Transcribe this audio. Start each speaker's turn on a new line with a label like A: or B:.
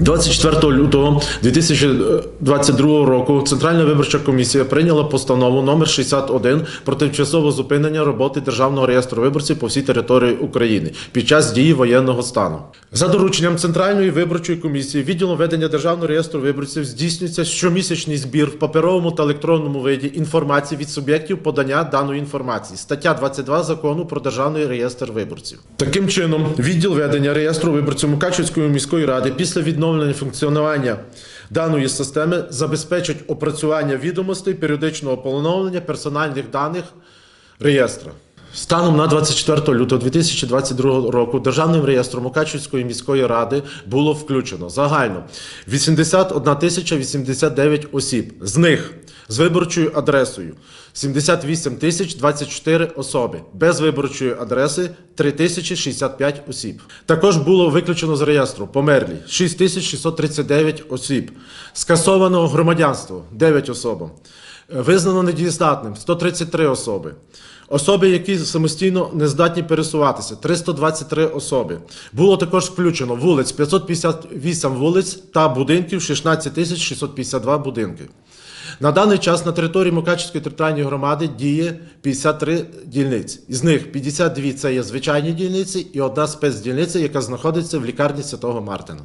A: 24 лютого 2022 року Центральна виборча комісія прийняла постанову номер 61 про тимчасове зупинення роботи Державного реєстру виборців по всій території України під час дії воєнного стану. За дорученням Центральної виборчої комісії відділом ведення Державного реєстру виборців здійснюється щомісячний збір в паперовому та електронному виді інформації від суб'єктів подання даної інформації. Стаття 22 закону про Державний реєстр виборців. Таким чином, відділ ведення реєстру виборців Мукачівської міської ради після відновлення функціонування даної системи забезпечить опрацювання відомостей періодичного поновлення персональних даних реєстра. Станом на 24 лютого 2022 року Державним реєстром Мукачівської міської ради було включено загально 81 тисяча 89 осіб. З них з виборчою адресою 78 тисяч 24 особи, без виборчої адреси 3065 осіб. Також було виключено з реєстру померлі 6 тисяч 639 осіб, скасованого громадянство 9 особам, визнано недієздатним 133 особи. Особи, які самостійно не здатні пересуватися, 323 особи. Було також включено вулиць 558 вулиць та будинків 16 тисяч 652 будинки. На даний час на території Мукачівської територіальної громади діє 53 дільниці. Із них 52 це є звичайні дільниці і одна спецдільниця, яка знаходиться в лікарні Святого Мартина.